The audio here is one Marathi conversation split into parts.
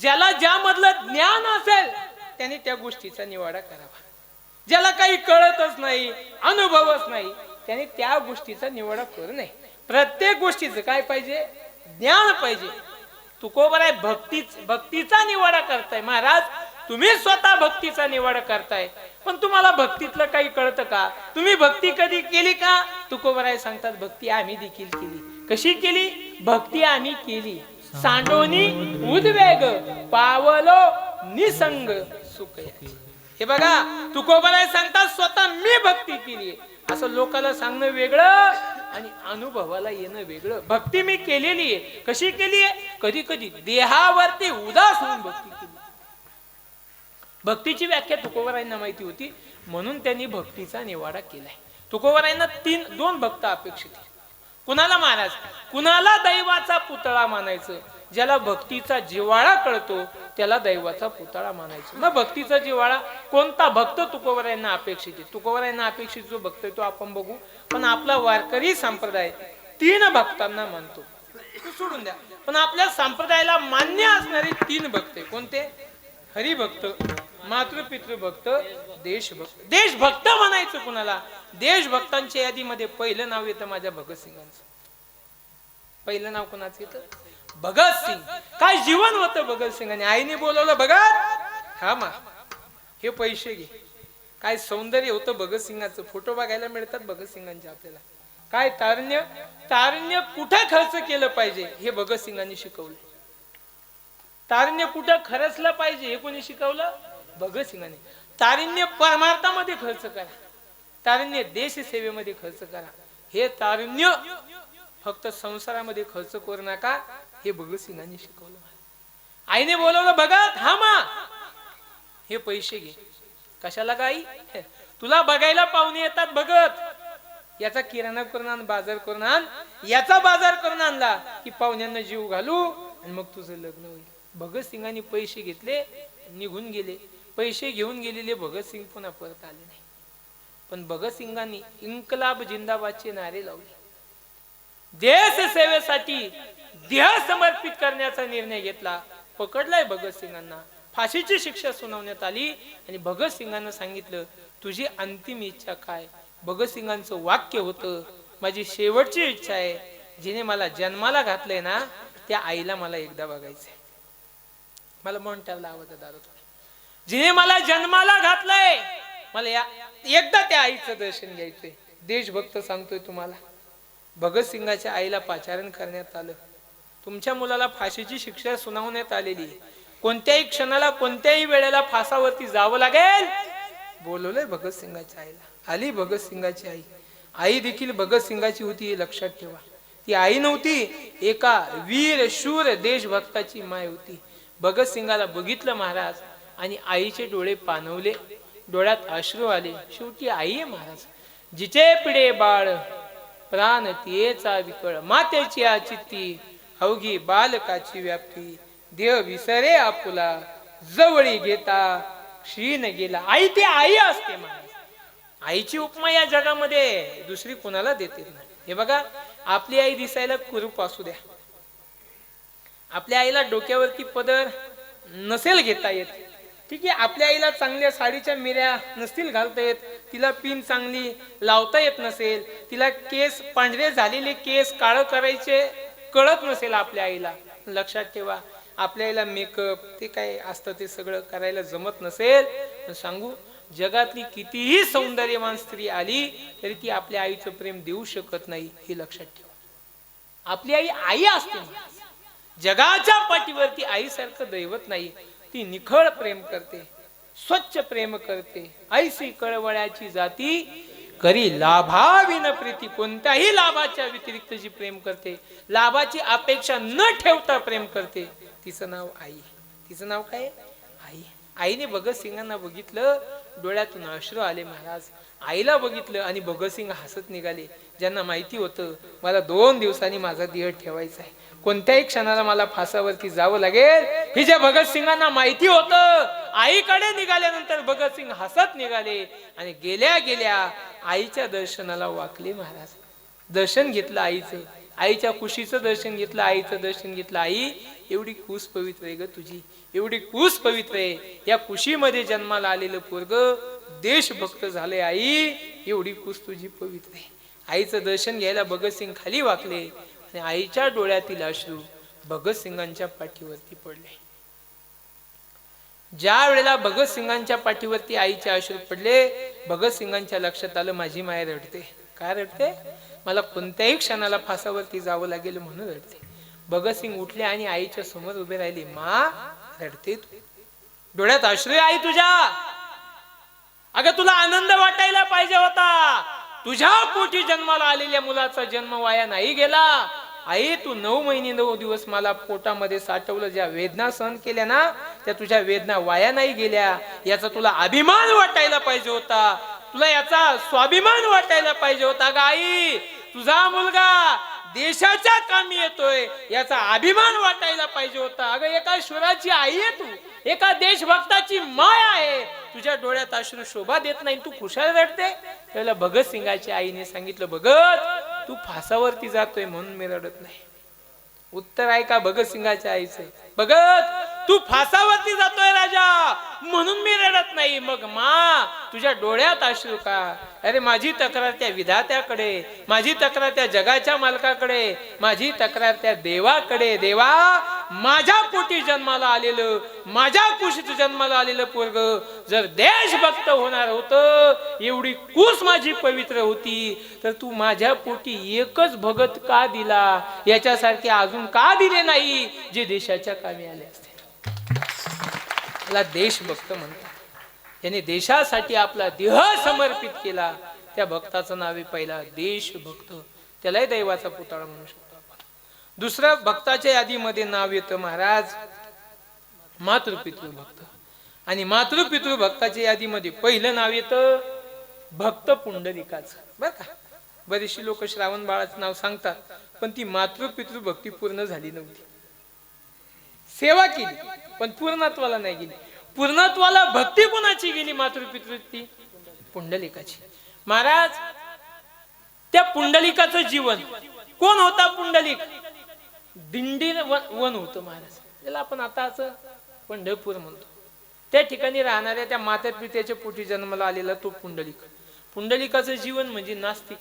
ज्याला ज्यामधलं ज्ञान असेल त्याने त्या गोष्टीचा निवाडा करावा. ज्याला काही कळतच नाही अनुभवच नाही त्याने त्या गोष्टीचा निवाडा करू नये. प्रत्येक गोष्टीचं काय पाहिजे? ज्ञान पाहिजे. तुकोबराय आहे भक्तीच भक्तीचा निवाडा करताय. महाराज तुम्ही स्वतः भक्तीचा निवाडा करताय. पण तुम्हाला भक्तीतलं काही कळतं का? तुम्ही भक्ती कधी केली का? तुकोबराय आहे सांगतात भक्ती आम्ही देखील केली. कशी केली? भक्ती आम्ही केली. सांडोनी उद्वेग पावलो निसंग सुख हे बघा तुकोबाला सांगतात स्वतः मी भक्ती केली असं लोकाला सांगणं वेगळं आणि अनुभवाला येणं वेगळं. भक्ती मी केलेली आहे कशी केली आहे कधी कधी देहावरती उदास होऊन भक्ती केली. भक्तीची व्याख्या तुकोबरायांना माहिती होती म्हणून त्यांनी भक्तीचा निवाडा केलाय. तुकोबरायांना तीन दोन भक्त अपेक्षित आहे कुणाला महाराज कुणाला दैवाचा पुतळा मानायचं? ज्याला भक्तीचा जिवाळा कळतो त्याला दैवाचा पुतळा मानायचं. मग भक्तीचा जिवाळा कोणता भक्त तुकोबरायांना अपेक्षित आहे? तुकोबरायांना अपेक्षित जो भक्त आहे तो आपण बघू. पण आपला वारकरी संप्रदाय तीन भक्तांना मानतो. सोडून द्या. पण आपल्या संप्रदायाला मान्य असणारे तीन भक्त आहे. कोणते? हरिभक्त. मातृ पितृभक्त देशभक्त. देशभक्त म्हणायचं कुणाला? देशभक्तांच्या यादीमध्ये पहिलं नाव येतं माझ्या भगतसिंगांचं. पहिलं नाव कोणाचं येतं? भगतसिंग. काय जीवन होतं भगतसिंगाने आईने बोलवलं भगत हा. मा हे पैसे घे. काय सौंदर्य होतं भगतसिंगाचं? फोटो बघायला मिळतात भगतसिंगांचे आपल्याला. काय तारुण्य? तारुण्य कुठे खर्च केलं पाहिजे? हे भगतसिंगांनी शिकवलं. तारुण्य कुठं खरचलं पाहिजे हे कोणी शिकवलं? भगतसिंगाने तारुण्य परमार्थामध्ये खर्च करा. तारुण्य देश सेवेमध्ये खर्च करा. हे तारुण्य फक्त संसारामध्ये खर्च करू नका. हे भगतसिंगांनी शिकवलं आईने बोलवलं भगत हा मा हे पैसे घे. कशाला काय तुला बघायला पाहुणे येतात भगत. याचा किराणा करून आण बाजार करून आण. याचा बाजार करून आणला की पाहुण्यांना जीव घालू आणि मग तुझं लग्न होईल. भगतसिंगांनी पैसे घेतले निघून गेले. पैसे घेऊन गेलेले भगतसिंग पुन्हा परत आले नाही. पण भगतसिंगांनी इन्कलाब जिंदाबादचे नारे लावले. देश सेवेसाठी देह समर्पित करण्याचा निर्णय घेतला. पकडलाय भगतसिंगांना फाशीची शिक्षा सुनावण्यात आली आणि भगतसिंगांना सांगितलं तुझी अंतिम इच्छा काय? भगतसिंगांचं वाक्य होतं माझी शेवटची इच्छा आहे. जिने मला जन्माला घातलंय ना त्या आईला मला एकदा बघायचंय. मला मोंट्याला आवडत दादा जिने मला जन्माला घातलंय. मला या एकदा त्या आईचं दर्शन घ्यायचंय. देशभक्त सांगतोय तुम्हाला. भगतसिंगाच्या आईला पाचारण करण्यात आलं. तुमच्या मुलाला फाशीची शिक्षा सुनावण्यात आलेली आहे. कोणत्याही क्षणाला कोणत्याही वेळेला फासावरती जावं लागेल. बोलवलंय भगतसिंगाच्या आईला. आली भगतसिंगाची आई. आई देखील भगतसिंगाची होती हे लक्षात ठेवा. ती आई नव्हती एका वीर शूर देशभक्ताची माय होती. भगतसिंगाला बघितलं महाराज आणि आईचे डोळे पानवले. डोळ्यात अश्रू आले. शेवटी आई आहे महाराज. जिचे पिढे बाळ प्राण तियेचा विकळ. मातेची आचित्ती अवघी बालकाची व्याप्ती. देह विसरे आपुला जवळी घेता क्षीण गेला. आई ती आई असते महाराज. आईची उपमा या जगामध्ये दुसरी कोणाला देते नाही. हे बघा आपली आई दिसायला कुरूप असू द्या. आपल्या आईला डोक्यावरती पदर नसेल घेता येत. ठीक आहे आपल्या आईला चांगल्या साडीच्या मिऱ्या नसतील घालता येत तिला पिन चांगली लावता येत नसेल तिला केस पांढरे झालेले केस काळ करायचे कळत नसेल आपल्या आईला. लक्षात ठेवा आपल्या आईला मेकअप ते काय असतं ते सगळं करायला जमत नसेल. सांगू जगातली कितीही सौंदर्यवान स्त्री आली तरी ती आपल्या आईचं प्रेम देऊ शकत नाही हे लक्षात ठेवा. आपली आई आई असते जगाच्या पाठीवरती आईसारखं दैवत नाही. ती निखळ प्रेम करते स्वच्छ प्रेम करते ऐसी कळवळ्याची जाती करी लाभाविन प्रीती. कोणत्याही लाभाच्या व्यतिरिक्त जी प्रेम करते लाभाची अपेक्षा न ठेवता प्रेम करते तिचं नाव आई. तिचं नाव काय? आई. आईने भगतसिंगांना बघितलं डोळ्यातून अश्रू आले महाराज. आईला बघितलं आणि भगतसिंग हसत निघाले. ज्यांना माहिती होतं मला दोन दिवसांनी माझा देह ठेवायचा आहे. कोणत्याही क्षणाला मला फासावरती जावं लागेल. हे जे भगतसिंगांना माहिती होतं आईकडे निघाल्यानंतर भगतसिंग हसत निघाले आणि गेल्या गेल्या आईच्या दर्शनाला वाकले महाराज. दर्शन घेतलं आईचं. आईच्या कुशीचं दर्शन घेतलं आईचं दर्शन घेतलं. आई एवढी कुस पवित्र आहे ग तुझी. एवढी कुस पवित्र आहे. या कुशीमध्ये जन्माला आलेलं पोरग देशभक्त झाले आई. एवढी कुस तुझी पवित्र आहे. आईचं दर्शन घ्यायला भगतसिंग खाली वाकले आणि आईच्या डोळ्यातील अश्रू भगतसिंगांच्या पाठीवरती पडले. ज्या वेळेला भगतसिंगांच्या पाठीवरती आईचे अश्रू पडले भगतसिंगांच्या लक्षात आलं माझी माय रडते. काय रडते? मला कोणत्याही क्षणाला फासावरती जावं लागेल म्हणून रडते. भगतसिंग उठले आणि आईच्या समोर उभे राहिले मा रडते तू? डोळ्यात अश्रू आई तुझ्या? अगं तुला आनंद वाटायला पाहिजे होता. तुझ्या पोटी जन्माला आलेल्या मुलाचा जन्म वाया नाही गेला. आई तू नऊ महिने नऊ दिवस मला पोटामध्ये साठवलं. ज्या वेदना सहन केल्या ना त्या तुझ्या वेदना वाया नाही गेल्या. याचा तुला अभिमान वाटायला पाहिजे होता. तुला याचा स्वाभिमान वाटायला पाहिजे होता ग आई. तुझा मुलगा देशाच्या कामी येतोय याचा अभिमान वाटायला पाहिजे होता. अगं एका शुराची आई आहे तू. एका देशभक्ताची माय आहे. तुझ्या डोळ्यात अश्रू शोभा देत नाही तू खुशाल रडते त्याला भगतसिंगाच्या आईने सांगितलं भगत तू फासावरती जातोय म्हणून मी रडत नाही. उत्तर आहे का भगतसिंगाच्या आईचं? भगत तू फासावरती जातोय राजा. म्हणून मी रडत नाही. मग मा तुझ्या डोळ्यात अश्रू का? अरे माझी तक्रार त्या विधात्याकडे माझी तक्रार त्या जगाच्या मालकाकडे माझी तक्रार त्या देवाकडे. देवा माझ्या पोटी जन्माला आलेलं माझ्या कुशीत जन्माला आलेलं पोरग जर देशभक्त होणार होतं एवढी कुस माझी पवित्र होती तर तू माझ्या पोटी एकच भगत का दिला? याच्यासारखे अजून का दिले नाही जे देशाच्या कामी आले असते? याला देशभक्त म्हणतात याने देशासाठी आपला देह समर्पित केला. त्या भक्ताचं नाव आहे पहिला देशभक्त. त्यालाही दैवाचा पुतळा म्हणू शकतो आपण. दुसरं भक्ताच्या यादीमध्ये नाव येतं महाराज मातृपितृ भक्त. आणि मातृपितृ भक्ताच्या यादीमध्ये पहिलं नाव येतं भक्त पुंडलिकाचं. बर का? बरीचशी लोक श्रावण बाळाचं नाव सांगतात पण ती मातृपितृ भक्ती पूर्ण झाली नव्हती. सेवा केली. पण पूर्णत्वाला नाही गेली. पूर्णत्वाला भक्ती कोणाची गेली? मातृपितृती? पुंडलिकाची. महाराज त्या पुंडलिकाचं जीवन. कोण होता पुंडलिक? दिंडी वन होतं महाराज. त्याला आपण आताच पंढरपूर म्हणतो. त्या ठिकाणी राहणाऱ्या त्या माता पित्याच्या पोटी जन्माला आलेला तो पुंडलिक. पुंडलिकाचं जीवन म्हणजे नास्तिक.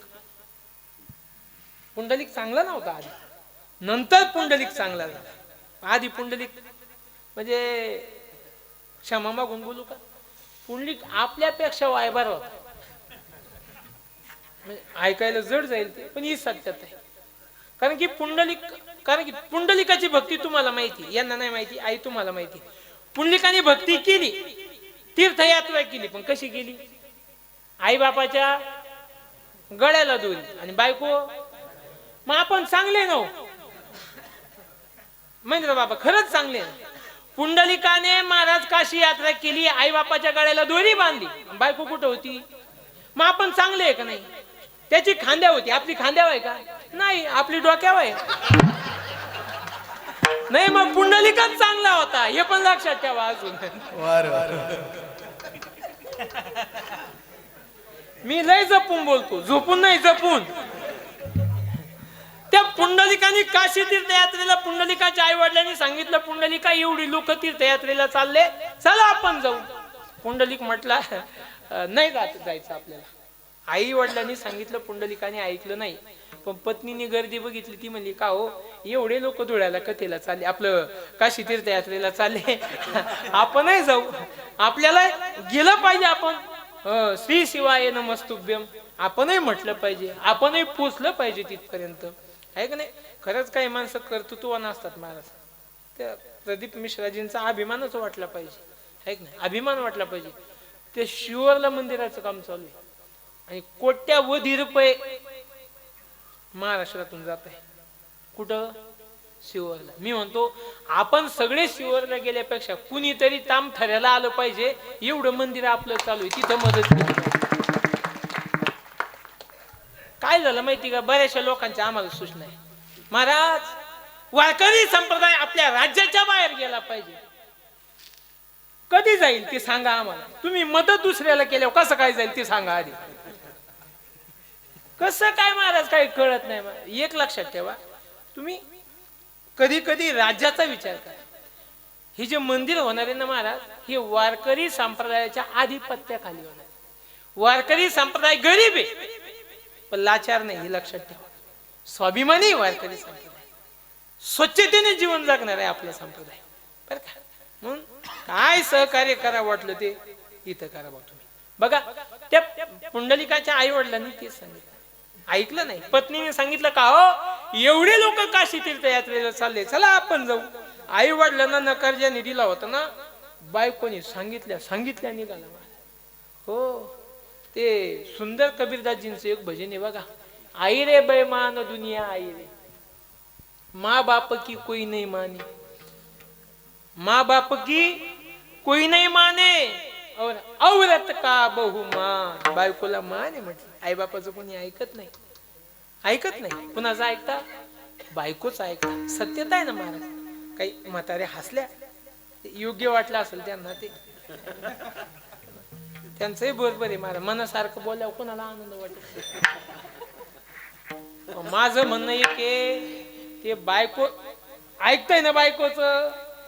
पुंडलिक चांगला नव्हता आधी. नंतर पुंडलिक चांगला झाला. आधी पुंडलिक म्हणजे क्षमा मागून बोलू का पुंडलिक आपल्यापेक्षा वायभार होता म्हणजे ऐकायला जड जाईल ते पण ही सत्यात आहे. कारण की पुंडलिक कारण की पुंडलिकाची भक्ती तुम्हाला माहिती यांना नाही माहिती आई तुम्हाला माहिती पुंडलिकाने भक्ती केली तीर्थयात्रा केली पण कशी केली? आई बापाच्या गळ्याला दोन आणि बायको मग आपण चांगले नव म्हणजे बाबा खरंच चांगले आहे. पुंडलिकाने महाराज काशी यात्रा केली आई बापाच्या गळ्याला दोरी बांधली. बायको कुठं होती? मग आपण चांगले आहे का नाही? त्याची खांद्या होती. आपली खांद्यावर आहे का? नाही आपली डोक्यावर आहे नाही मग पुंडलिकाच चांगला होता. हे पण लक्षात ठेवा अजून. मी लय जपून बोलतो. झोपून नाही जपून. त्या पुंडलिकाने काशी तीर्थयात्रेला पुंडलिकाच्या आई वडिलांनी सांगितलं पुंडलिका एवढी लोक तीर्थयात्रेला चालले चला आपण जाऊ. पुंडलिक म्हटला नाही जात जायचं आपल्याला. आई वडिलांनी सांगितलं पुंडलिकाने ऐकलं नाही. पण पत्नीने गर्दी बघितली ती म्हणली का हो एवढे लोक धुळ्याला कथेला चालले आपलं काशी तीर्थयात्रेला चालले. आपणही जाऊ. आपल्याला गेलं पाहिजे आपण. श्री शिवाय नमस्तुभ्यम आपणही म्हटलं पाहिजे. आपणही पोचलं पाहिजे तिथपर्यंत. आहे का नाही? खरंच काही माणसं कर्तृत्वान असतात महाराज. त्या प्रदीप मिश्राजींचा अभिमानच वाटला पाहिजे. आहे का नाही? अभिमान वाटला पाहिजे. ते शिवरला मंदिराचं काम चालू आहे. आणि कोट्यावधी रुपये महाराष्ट्रातून जात आहे. कुठं? शिवरला. मी म्हणतो आपण सगळे शिवरला गेल्यापेक्षा कुणीतरी ताम ठऱ्याला आलं पाहिजे. एवढं मंदिर आपलं चालू आहे. तिथं मदत काय झालं माहिती का? बऱ्याचशा लोकांच्या आम्हाला सूचना आहे. महाराज वारकरी संप्रदाय आपल्या राज्याच्या बाहेर गेला पाहिजे. कधी जाईल ते सांगा आम्हाला. तुम्ही मदत दुसऱ्याला केल्यावर कसं काय जाईल ते सांगा आधी. कसं काय महाराज काही कळत नाही एक लक्षात ठेवा. तुम्ही कधी कधी राज्याचा विचार करा. हे जे मंदिर होणार आहे ना महाराज हे वारकरी संप्रदायाच्या आधिपत्याखाली होणार वारकरी संप्रदाय गरीब आहे. पण लाचार नाही हे लक्षात ठेवा. स्वाभिमानी वारकरी संप्रदाय. स्वच्छतेने जीवन जगणार आहे आपला संप्रदाय. बरं का? म्हणून काय सहकार्य करा वाटलं ते इथं करा बा तुम्ही. बघा त्या पुंडलिकाच्या आई वडिलांनी तेच सांगितलं. ऐकलं नाही. पत्नीने सांगितलं का हो एवढे लोक काशी तीर्थयात्रेला चालले चला आपण जाऊ. आई वडिलांना नकार ज्या निधीला होता ना बायकोनी सांगितल्या सांगितल्या निघाला हो. ते सुंदर कबीरदासजींचं एक भजन आहे बघा. आई रे बैमान दुनिया आई रे. माँ बाप की कोई नहीं माने. माँ बाप की कोई नहीं माने. और औरत का बहुमान बायकोला माने म्हटलं. आई बापाचं कोणी ऐकत नाही. ऐकत नाही. कुणाचं ऐकता? बायकोच ऐकता. सत्यता आहे ना महाराज? काही म्हातारे हसल्या. ते योग्य वाटलं असेल त्यांना ते. त्यांचंही बरोबर आहे महाराज मनासारखं बोलल्यावर कोणाला आनंद वाटत माझं म्हणणं एक ते बायको ऐकताय ना बायकोच?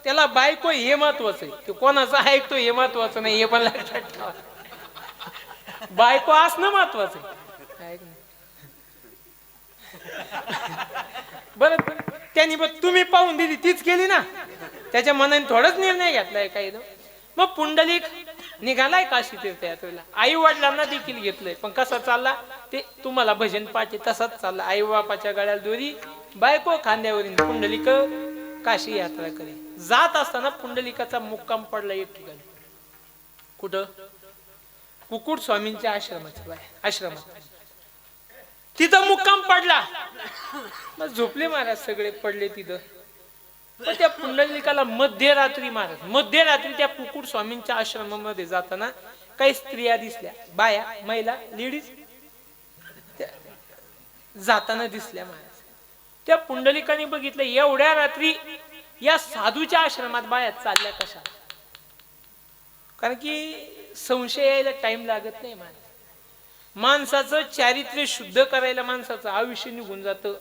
त्याला बायको हे महत्वाचं आहे. ते कोणाचं ऐकतो हे महत्वाचं नाही हे पण लक्षात ठेवा. बायको असणं महत्वाचं आहे. बरं त्यांनी बघ तुम्ही पाहून दिली तीच केली ना. त्याच्या मनाने थोडाच निर्णय घेतलाय काही मग पुंडलिक निघालाय काशी तीर्थयात्रेला आई वडिलांना देखील घेतलंय. पण कसा चालला? ते तुम्हाला भजन पाठी तसाच चालला. आई बापाच्या गळ्याला दोरी बायको खांद्यावरील पुंडलिक काशी यात्रा करे जात असताना पुंडलिकाचा मुक्काम पडला एक ठिकाणी. कुठं? कुकुट स्वामींच्या आश्रमाच्या आश्रमात. तिथं मुक्काम पडला. झोपले महाराज सगळे पडले तिथं. पण त्या पुंडलिकाला मध्यरात्री महाराज मध्यरात्री त्या कुकुट स्वामींच्या आश्रमामध्ये जाताना काही स्त्रिया दिसल्या बाया महिला लेडीज जाताना दिसल्या महाराज त्या पुंडलिकाने बघितलं एवढ्या रात्री या साधूच्या आश्रमात बाया चालल्या कशा? कारण की संशय यायला टाइम लागत नाही महाराज माणसाचं चारित्र्य शुद्ध करायला माणसाचं आयुष्य निघून जातं.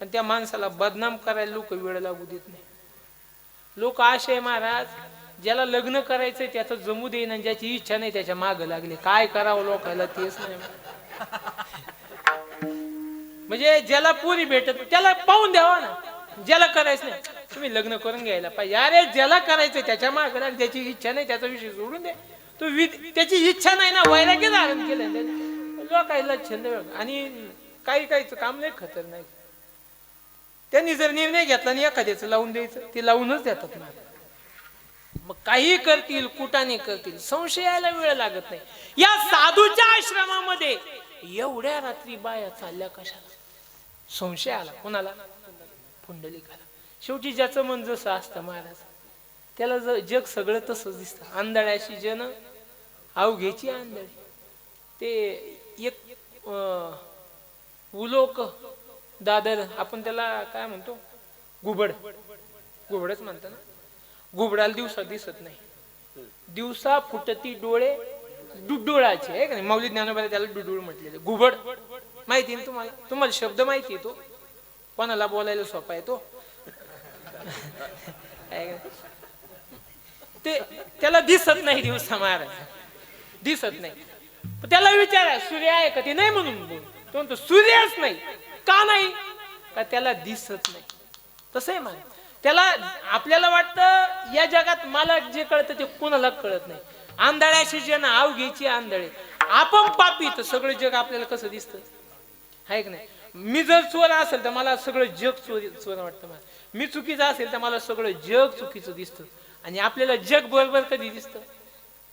आणि त्या माणसाला बदनाम करायला लोक वेळ लागू देत नाही. लोक असे महाराज ज्याला लग्न करायचंय त्याचं जमू देईन आणि ज्याची इच्छा नाही त्याच्या माग लागली. काय करावं लोकांना तेच नाही. म्हणजे ज्याला पुरी भेटत त्याला पाहून द्यावा ना. ज्याला करायचं नाही तुम्ही लग्न करून घ्यायला पाहिजे. अरे ज्याला करायचं त्याच्या माग लाग त्याची इच्छा नाही त्याचा विषय सोडून दे. तो त्याची इच्छा नाही ना वैराग्य धारण केलं. लोकायला छंद आणि काही काहीच काम नाही खतरनाक त्यांनी जर निर्णय घेतला आणि एखाद्याचं लावून द्यायचं ते लावूनच देतात ना. मग काही करतील कुटाने करतील संशय यायला वेळ लागत नाही. या साधूच्या आश्रमामध्ये एवढ्या रात्री बाया चालल्या कशाला? संशय आला. कोणाला? पुंडलिकाला. शेवटी ज्याचं मन जसं असतं महाराज त्याला ज- जग सगळं तसंच दिसतं. आंधळ्याशी जन अवघ्याची आंधळी. ते एक उलोक दादर आपण त्याला काय म्हणतो? गुबड. गुबडच म्हणतो ना. गुबडाला दिवसा दिसत नाही. दिवसा फुटती डोळे डुडुळाचे आहे का नाही? माऊली ज्ञानोबा त्याला डुडुळ म्हटलेले. गुबड. माहिती ना तुम्हाला? तुम्हाला शब्द माहिती आहे तो? कोणाला बोलायला सोपा आहे तो? आहे का ते त्याला दिसत नाही दिवसा महाराज. दिसत नाही. पण त्याला विचारा सूर्य आहे का? ते नाही म्हणून तो म्हणतो सूर्यच नाही. का नाही? का त्याला दिसत नाही. तसं आहे त्याला आपल्याला वाटतं या जगात मला जे कळतं ते कुणाला कळत नाही. आंधळ्याशी जे ना अवघ्याची आंधळे. आपण पापी तर सगळं जग आपल्याला कसं दिसतं? आहे की नाही? मी जर चोर असेल तर मला सगळं जग चोरी चोर वाटतं मला. मी चुकीचं असेल तर मला सगळं जग चुकीचं दिसतं. आणि आपल्याला जग बरोबर कधी दिसतं?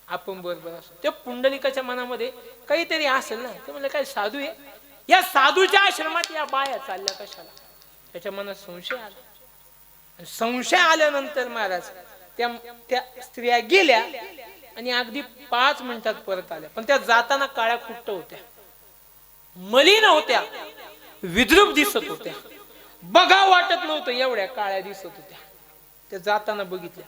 आपण बरोबर असतो. त्या पुंडलिकाच्या मनामध्ये काहीतरी असेल ना ते म्हणलं काय साधू आहे? या साधूच्या आश्रमात या बाया चालल्या कशाला? त्याच्या मनात संशय आला. संशय आल्यानंतर महाराज त्या त्या स्त्रिया गेल्या आणि अगदी पाच मिनिटात परत आल्या. पण त्या जाताना काळ्या कुट्ट होत्या. मलिन होत्या. विद्रूप दिसत होत्या. बघा वाटत नव्हतं एवढ्या काळ्या दिसत होत्या. त्या जाताना बघितल्या.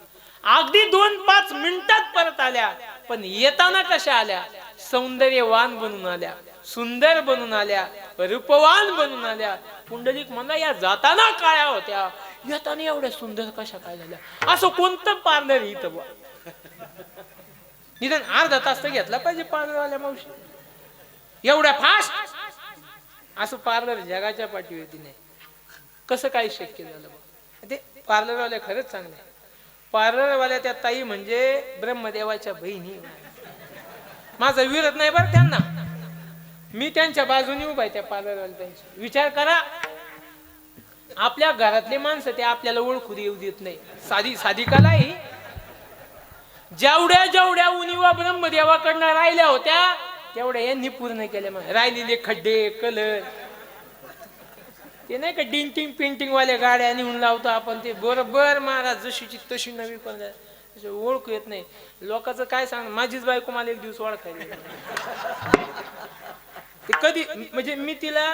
अगदी दोन पाच मिनिटात परत आल्या. पण येताना कशा आल्या? सौंदर्यवान बनून आल्या. सुंदर बनून आल्या रूपवान बनून आल्या. पुंडलिक म्हणा या जाताना काळ्या होत्या. येताना एवढ्या सुंदर कशा काय झाल्या? असं कोणतं पार्लर इथं बा निदान अर्धा तास तर घेतला पाहिजे पार्लरवाल्या मावशी. एवढ्या फास्ट असं पार्लर जगाच्या पाठीवरती नाही कसं काय शक्य झालं बा ते पार्लरवाल्या खरंच चांगले पार्लरवाल्या त्या ताई म्हणजे ब्रह्मदेवाच्या बहिणी. माझा विरोध नाही बरं त्यांना. मी त्यांच्या बाजूने उभा आहे त्या पार्लरवाल्या त्यांच्या. विचार करा. आपल्या घरातले माणसं ते आपल्याला ओळखू देऊ देत नाही. साधी साधी कला ही. जेवढ्या जेवढ्या उनिवा ब्रह्मदेवाकडनं राहिल्या होत्या तेवढ्या यांनी पूर्ण केल्या मग राहिलेले खड्डे कलर. ते नाही का डिंटिंग पेंटिंग वाल्या गाड्या नेऊन लावतो आपण ते. बरोबर महाराज जशीची तशी नवी पण त्याची ओळखू येत नाही. लोकांचं काय सांग माझीच बायको मला एक दिवस ओळखायला ते कधी म्हणजे मी तिला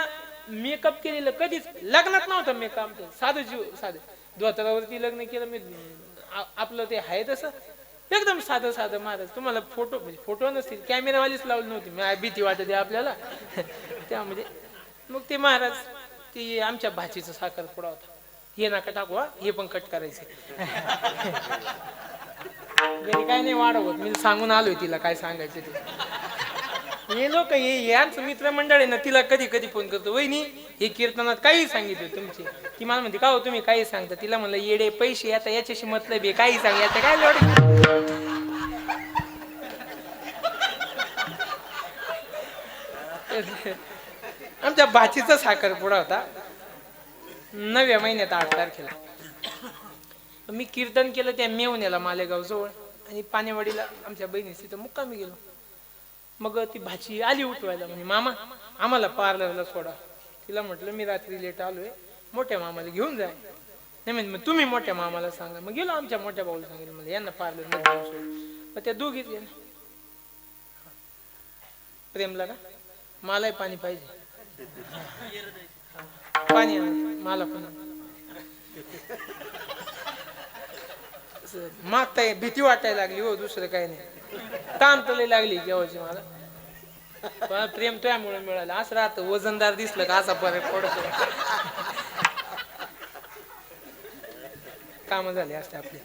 मेकअप केलेलं कधीच लग्नात नव्हतं मेकअप साधं जीव साधं. धोतरावरती लग्न केलं मी आपलं ते आहे तसं. एकदम साधं साधं महाराज. तुम्हाला फोटो म्हणजे फोटो नसतील कॅमेरावालीच लावली नव्हती. मी भीती वाटते आपल्याला. त्या म्हणजे मग ते महाराज ते आमच्या भाचीचा साखर पुडा होता. हे नका टाकू हा. हे पण कट करायचे. घरी काय नाही वाढवत. मी सांगून आलोय तिला काय सांगायचं ते. हे लोक हे यांचं मित्रमंडळ आहे ना तिला कधी कधी फोन करतो. वहिनी हे कीर्तनात काही सांगितलं तुमची? ती मला म्हणते का हो तुम्ही काही सांगता? तिला म्हणलं येडे पैसे आता याच्याशी मतलब आहे काही सांग याचं काय लोड? आमच्या भाचीचा साखरपुडा होता. नव्या महिन्यात आठ तारखेला. मी कीर्तन केलं त्या मेवण्याला मालेगाव जवळ. आणि पाणेवाडीला आमच्या बहिणीस तिथं मुक्कामी गेलो. मग ती भाची आली उठवायला म्हणजे मामा आम्हाला पार्लरला सोडा. तिला म्हटलं मी रात्री लेट आलोय मोठ्या मामाला घेऊन जाय नाही म्हणजे मग तुम्ही मोठ्या मामाला सांगा. मग गेलो आमच्या मोठ्या भाऊला सांगितलं म्हणजे यांना पार्लर मग त्या दोघीच गेल्या. प्रेमला ना मलाही पाणी पाहिजे. पाणी मला पण आण. भीती वाटायला लागली हो दुसरं काही नाही. ताण तले लागली जेवायची मला. पण प्रेम तुझ्यामुळे मिळालं. असं राहतं वजनदार दिसलं का असा फरक पडतो. काम झाले असते आपले.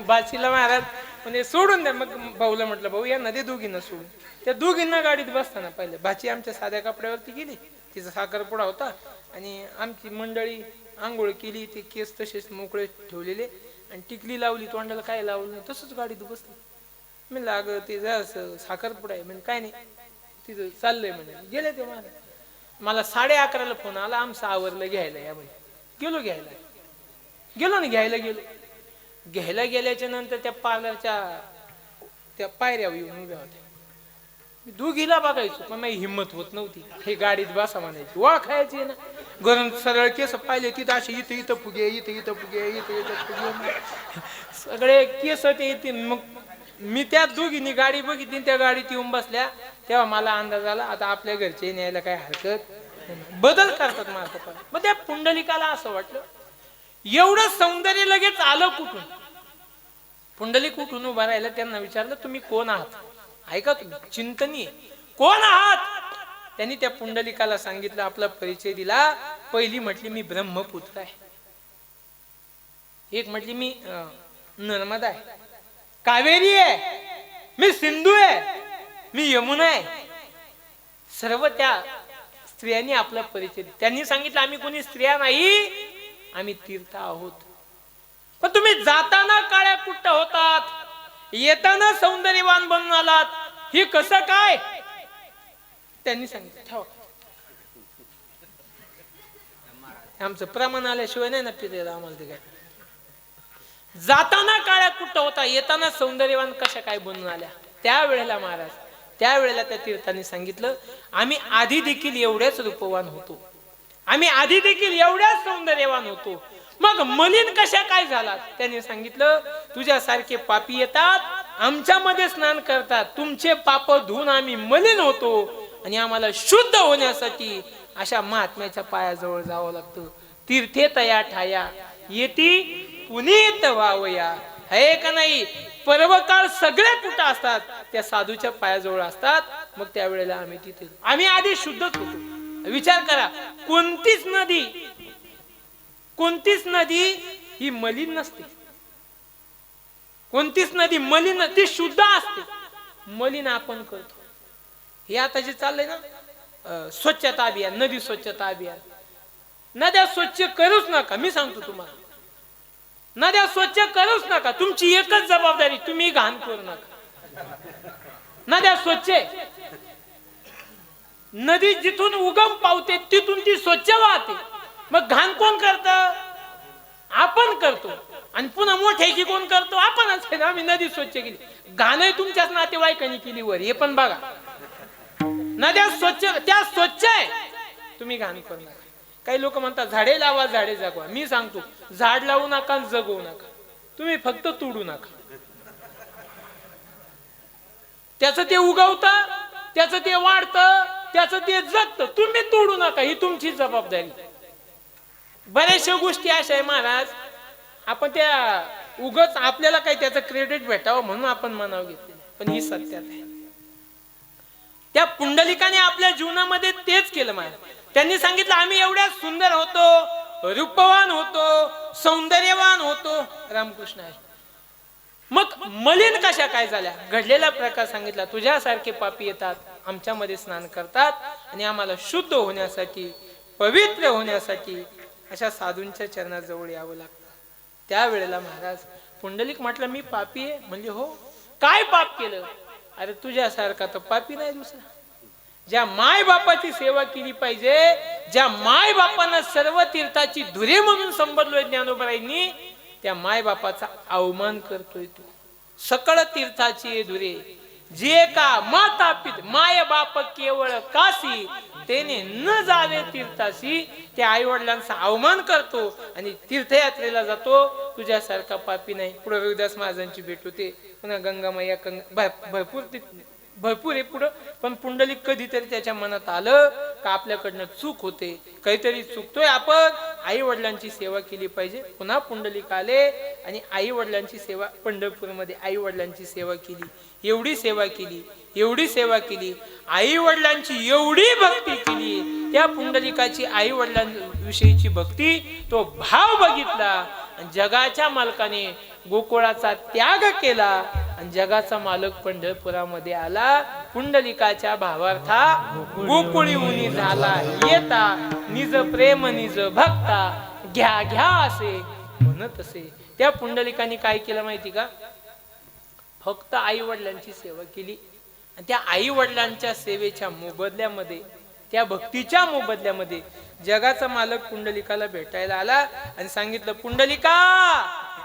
बाशीला महाराज म्हणजे सोडून द्या. मग भाऊला म्हटलं भाऊ यांना दे दोघींना सोडून. त्या दोघींना गाडीत बसताना पहिले. बाची आमच्या साध्या कपड्यावरती गेली. तिचा साखरपुडा होता. आणि आमची मंडळी आंघोळ केली. ते केस तसेच मोकळे ठेवलेले. आणि टिकली लावली तोंडाला काय लावलं नाही तसंच गाडीत बसली. मी लाग ते जा साखरपुडा आहे म्हणजे काय नाही. तिथं चाललंय म्हणजे गेले ते मला मला साडे अकराला फोन आला आमचं आवरलं घ्यायला या म्हणजे गेलो घ्यायला. गेलो ना घ्यायला गेलो. घ्यायला गेल्याच्यानंतर त्या पार्लरच्या त्या पायऱ्या येऊन उभ्या होत्या. मी दोघीला बघायचो पण माझी हिंमत होत नव्हती. हे गाडीत बसा म्हणायची. ओळखायची आहे ना. गरम सरळ केस पाहिले तिथं असे इथं इथं फुगे इथं इथं फुगे इथं इथं फुगे. सगळे केस ते येतील. मग मी त्या दोघींनी गाडी बघितली त्या गाडीत येऊन बसल्या. तेव्हा मला अंदाज आला आता आपल्या घरचे न्यायला काय हरकत बदल करतात माझं मग त्या पुंडलिकाला असं वाटलं एवढं सौंदर्य लगेच आलं कुठून? पुंडलिक कुठून उभा राहिला त्यांना विचारलं तुम्ही कोण आहात? ऐका तुम्ही चिंतनी कोण आहात? त्यांनी त्या पुंडलिकाला सांगितलं आपला परिचय दिला. पहिली म्हटली मी ब्रह्मपुत्र आहे. एक म्हटली मी नर्मदा आहे. कावेरी आहे. मी सिंधू आहे. मी यमुना आहे. सर्व त्या स्त्रियांनी आपला परिचय त्यांनी सांगितलं आम्ही कोणी स्त्रिया नाही आम्ही तीर्थ आहोत. पण तुम्ही जाताना काळ्या कुट्ट होतात येताना सौंदर्यवान बनून आलात. हे कसं काय? त्यांनी सांगितलं ठेव. आमचं प्रमाण आल्याशिवाय नाही ना पिरेला आम्हाला ते काय. जाताना काळ्या कुठं होता येताना सौंदर्यवान कशा काय बनून आल्या? त्यावेळेला महाराज त्यावेळेला त्या तीर्थांनी सांगितलं आम्ही आधी देखील एवढ्याच रूपवान होतो. आम्ही आधी देखील एवढ्याच सौंदर्यवान होतो. मग मलिन कशा काय झाला त्यांनी सांगितलं तुझ्यासारखे पापी येतात आमच्यामध्ये स्नान करतात. तुमचे पाप धुवून आम्ही मलिन होतो. आणि आम्हाला शुद्ध होण्यासाठी अशा महात्म्याच्या पायाजवळ जावं लागतं. तीर्थे तया ठाया येती पुनीत व्हावया हे का नाही? पर्वकाळ सगळे कुठं असतात. त्या साधूच्या पायाजवळ असतात. मग त्यावेळेला आम्ही तिथे आम्ही आधी शुद्धच होतो. विचार करा कोणतीच नदी कोणतीच नदी ही मलिन नसते. कोणतीच नदी मलिन ती शुद्ध असते. मलिन आपण करतो. हे आता जे चाललंय ना स्वच्छता अभियान नदी स्वच्छता अभियान. नद्या स्वच्छ करूच नका मी सांगतो तुम्हाला. नद्या स्वच्छ करूच नका तुमची एकच जबाबदारी तुम्ही घाण करू नका. नद्या स्वच्छ नदी जिथून उगम पावते तिथून ती स्वच्छ वाहते. मग घाण कोण करत? आपण करतो. आणि पुन्हा मोठे की कोण करतो? आपणच आहे ना आम्ही नदी स्वच्छ केली. घाणही तुमच्याच नातेवाईकांनी केली वर हे पण बघा. नद्या स्वच्छ त्या स्वच्छ आहे. तुम्ही घाण करणार काही लोक म्हणतात झाडे लावा झाडे जगवा. मी सांगतो झाड लावू नका जगवू नका. तुम्ही फक्त तोडू नका. त्याचं ते उगवतं त्याचं ते वाढतं त्याचं ते जगतं. तुम्ही तोडू नका ही तुमची जबाबदारी. बऱ्याचशा गोष्टी अशा आहे महाराज. आपण त्या उगच आपल्याला काही त्याचं क्रेडिट भेटावं म्हणून आपण मनाव घेतले पण ही सत्यात आहे. त्या पुंडलिकाने आपल्या जीवनामध्ये तेच केलं महाराज त्यांनी सांगितलं आम्ही एवढ्या सुंदर होतो रूपवान होतो सौंदर्यवान होतो. रामकृष्ण आहे. मग मलिन कशा काय झाल्या? घडलेला प्रकार सांगितला तुझ्यासारखे पापी येतात आमच्यामध्ये स्नान करतात आणि आम्हाला शुद्ध होण्यासाठी पवित्र होण्यासाठी अशा साधूंच्या चरणाजवळ यावं लागतं. त्यावेळेला महाराज पुंडलिक म्हटलं मी पापी आहे. म्हणजे हो. काय पाप केलं? अरे तुझ्यासारखा तर पापी नाही दुसरा. ज्या माय बापाची सेवा केली पाहिजे ज्या माय बापानं सर्व तीर्थाची धुरे म्हणून संबोधलोय ज्ञानोबराईंनी त्या माय बापाचा अवमान करतोय तू. सकळ तीर्थाची धुरे. जे का माता पित माय बाप केवळ काशी तेने न जावे तीर्थाशी त्या आई वडिलांचा अवमान करतो आणि तीर्थयात्रेला जातो. तुझ्यासारखा पापी नाही. पुढे रविदास महाराजांची भेट होते. पुन्हा गंगामाया भरपूर भरपूर आहे पुढं. पण पुंडलिक कधीतरी त्याच्या मनात आलं का आपल्याकडनं चूक होते. काहीतरी चुकतोय आपण. आई वडिलांची सेवा केली पाहिजे. पुन्हा पुंडलिक आले आणि आई वडिलांची सेवा पंढरपूरमध्ये आई वडिलांची सेवा केली. एवढी सेवा केली. एवढी सेवा केली. आई वडिलांची एवढी भक्ती केली. त्या पुंडलिकाची आई वडिलांविषयीची भक्ती तो भाव बघितला. आणि जगाच्या मालकाने गोकुळाचा त्याग केला. आणि जगाचा मालक पंढरपुरामध्ये आला. पुंडलिकाच्या भावार्था गोकुळी उनी झाला. येता निज प्रेम निज भक्ता घ्या घ्या असे. म्हणत असे. त्या पुंडलिकाने काय केलं माहिती का? फक्त आई वडिलांची सेवा केली. त्या आई वडिलांच्या सेवेच्या मोबदल्यामध्ये त्या भक्तीच्या मोबदल्यामध्ये जगाचा मालक पुंडलिकाला भेटायला आला आणि सांगितलं पुंडलिका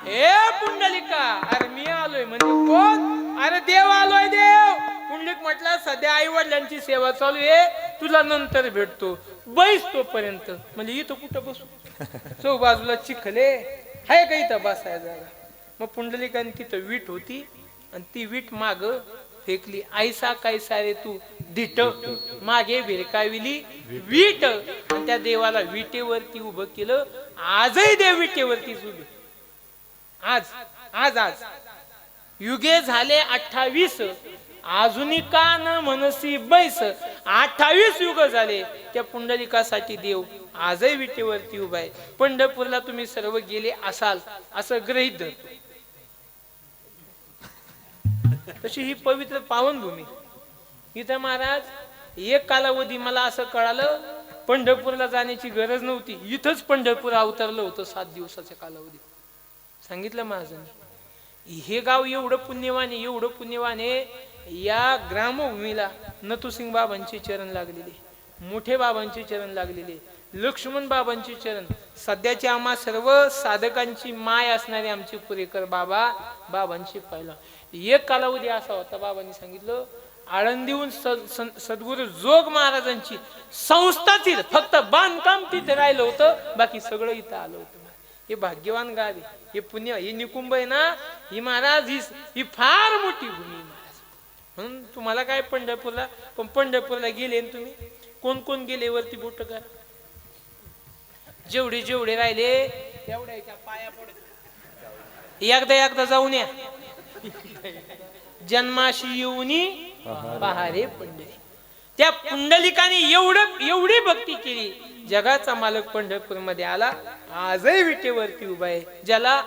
ए पुंडलिका अरे मी आलोय. म्हणजे कोण? अरे देव आलोय देव. पुंडलिक म्हटलं सध्या आई वडिलांची सेवा चालू आहे तुला नंतर भेटतो बैस तोपर्यंत. म्हणजे इथं कुठं बसू? चौ बाजूला चिखले हाय का इथं बसाय जागा मग पुंडलिकाने तिथं वीट होती आणि ती वीट माग फेकली. आयसा काय सारे तू? धिट मागे भिरकाविली वीट. आणि त्या देवाला विटेवरती उभं केलं. आजही देव विटेवरतीच उभे. आज आज आज. युगे झाले अठ्ठावीस. अजूनही का न मनसी बैस. अठ्ठावीस युग झाले. त्या पुंडलिकासाठी देव आजही विटेवरती उभा आहे. पंढरपूरला तुम्ही सर्व गेले असाल असं ग्रहित धरतो. तशी ही पवित्र पावनभूमी. इथं महाराज एक कालावधी मला असं कळालं पंढरपूरला जाण्याची गरज नव्हती. इथंच पंढरपूर अवतरलं होतं सात दिवसाच्या कालावधीत सांगितलं महाराजांनी हे गाव एवढं पुण्यवान आहे एवढं पुण्यवान आहे. या ग्रामभूमीला नतुसिंग बाबांचे चरण लागलेले. मोठे बाबांचे चरण लागलेले. लक्ष्मण बाबांची चरण. सध्याची आम्हा सर्व साधकांची माय असणारे आमचे पुरेकर बाबा बाबांची पहिला. एक कालावधी असा होता बाबांनी सांगितलं आळंदीहून स- स- सद्गुरू जोग महाराजांची संस्थातील फक्त बांधकाम तिथे राहिलं होतं बाकी सगळं इथं आलं होतं. हे भाग्यवान गाव आहे हे पुण्य हे निकुंभ आहे ना ही महाराज ही ही फार मोठी भूमी महाराज. म्हणून तुम्हाला काय पंढरपूरला पण पंढरपूरला गेले ना तुम्ही? कोण कोण गेले वरती बोट करा जेवढे जेवढे राहिले तेवढ्याच्या पाया पडत एकदा एकदा जाऊन या. जन्माशी येऊनी पहारे पंढरी. त्या पुंडलिकाने एवढं एवढी भक्ती केली. जगाचा मालक पंढरपूरमध्ये आला. आजही विटेवरती उभा आहे. ज्याला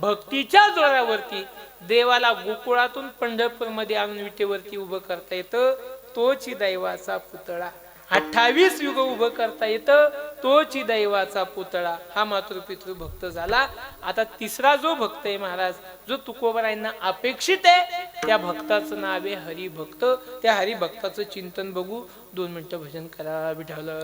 भक्तीच्या जोरावरती देवाला गोकुळातून पंढरपूरमध्ये आणून विटेवरती उभं करता येतं तोच दैवाचा पुतळा. अठ्ठावीस युग उभं करता येतं. तोची दैवाचा पुतळा हा मातृपितृ भक्त झाला. आता तिसरा जो भक्त आहे महाराज जो तुकोबरायांना अपेक्षित आहे त्या भक्ताचं नाव आहे हरिभक्त. त्या हरिभक्ताचं चिंतन बघू. दोन मिनिटं भजन करा विठावलं